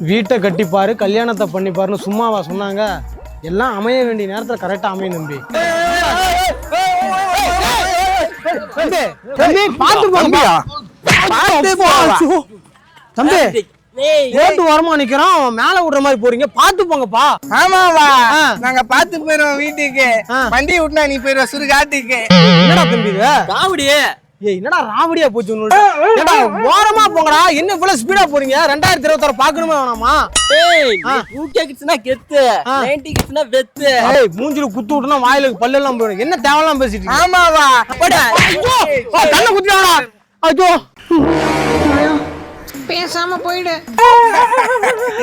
வீட்டை கட்டிப்பாரு கல்யாணத்தை பண்ணிப்பாருன்னு சும்மாவா சொன்னாங்க. எல்லாம் அமைய வேண்டிய நேரத்துல கரெக்டா அமையும் தம்பி. தம்பி ரோட்டு ஓரமா நிக்கிறோம் மேல விடுற மாதிரி போறீங்க. பார்த்து போங்கப்பா. ஆமாவா. நாங்க பாத்து போயிருவோம் வீட்டுக்கு. வண்டி விட்டுனா நீ போயிருவ சுடுகாட்டுக்கு. என்னடா தம்பி ராவடி ஏய் என்னடா ராவடியா போச்சு உன்னோட? ஏடா ஓரமா போங்கடா. என்ன இவ்வளவு ஸ்பீடா போறீங்க? ரெண்டாயிரத்தி இருபத்தாறு பாக்கணுமா வேணாமா? ஏய் ஆ. டூ கே கிட்ஸ்னா கெத்து. ஆ. நைன்டி கிட்ஸ்னா வெத்து. ஏய் மூஞ்சில குத்து விட்டுனா வாயிலுக்கு பல்லெல்லாம் போயிடும். என்ன தேவையெல்லாம் பேசிட்டு இருக்கீங்க? ஆமாவா? போடா. ஐயோ கண்ணை குத்தியாடா ஐயோ. பேசாம போயிடு.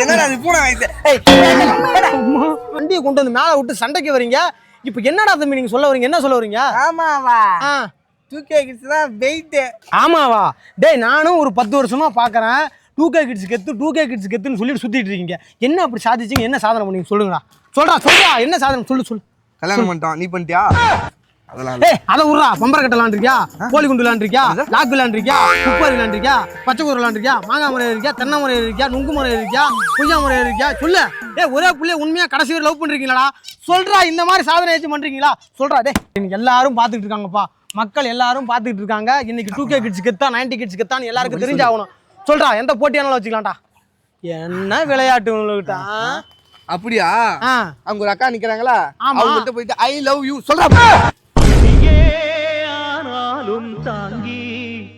என்னடா அது பூனை வயசு அம்மா, வண்டியை கொண்டு வந்து மேல விட்டு சண்டைக்கு வரீங்க. இப்போ என்னடா தம்பி நீங்க சொல்ல வரீங்க? என்ன சொல்ல வரீங்க? ஆமாவா? ஆ தூக்கி கிட்ஸ் தான் வெயிட் ஆமாவா? டேய் நானும் ஒரு பத்து வருஷமா பார்க்கறேன் டூ கே கிட்ஸ் கெத்து டூ கே கிட்ஸ் கெத்துன்னு சொல்லிட்டு சுத்திட்டு இருக்கீங்க. என்ன அப்படி சாதிச்சீங்க? என்ன சாதனை பண்ணீங்க? சொல்லுங்கடா. சொல்றா சொல்றா. என்ன சாதனை? சொல்லு சொல்லு. கல்யாணம் பண்ணிட்டோம் நீ பண்ணிட்டியா? அதெல்லாம் ஏய் அதை விட்றா. பம்பர கட்ட விளாண்டுருக்கியா? கோழி குண்டு விளாண்டுருக்கியா? லாக் விளாண்டுருக்கியா? குப்பர் விளாண்டுருக்கியா? பச்சை கூறு விளாண்டுருக்கியா? மாங்காய் முறை இருக்கியா தென்னை முறை இருக்கியா நுங்கு முறை இருக்கியா புய்யா முறை இருக்கியா சொல்லு. ஏய் ஒரே புள்ளைய உண்மையா கடைசி வரை லவ் பண்றீங்களாடா? சொல்றா இந்த மாதிரி சாதனை ஏதாச்சும் பண்றீங்களா? சொல்றா டேய் இன்னைக்கு எல்லாரும் பார்த்துட்டு இருக்காங்கப்பா. மக்கள் எல்லாரும் பார்த்துட்டு இருக்காங்க. இன்னைக்கு டூ கே கிட்ஸ் கெத்தா நைன்டி கிட்ஸ் கெத்தான்னு எல்லாருக்கும் தெரிஞ்சாகணும் சொல்றா எந்த போட்டியானாலும் வச்சுக்கலாம்டா. என்ன விளையாட்டு உங்கள்கிட்ட அப்படியா? அவங்க ஒரு அக்கா நிக்கிறாங்களா. அவங்கள்ட்ட போயிட்டு ஐ லவ் யூ சொல்றா. ஆனாலும் தாங்கி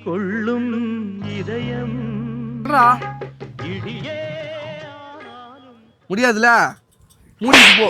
கொள்ளும் இதயம். முடியாதுல? மூடிட்டு போ.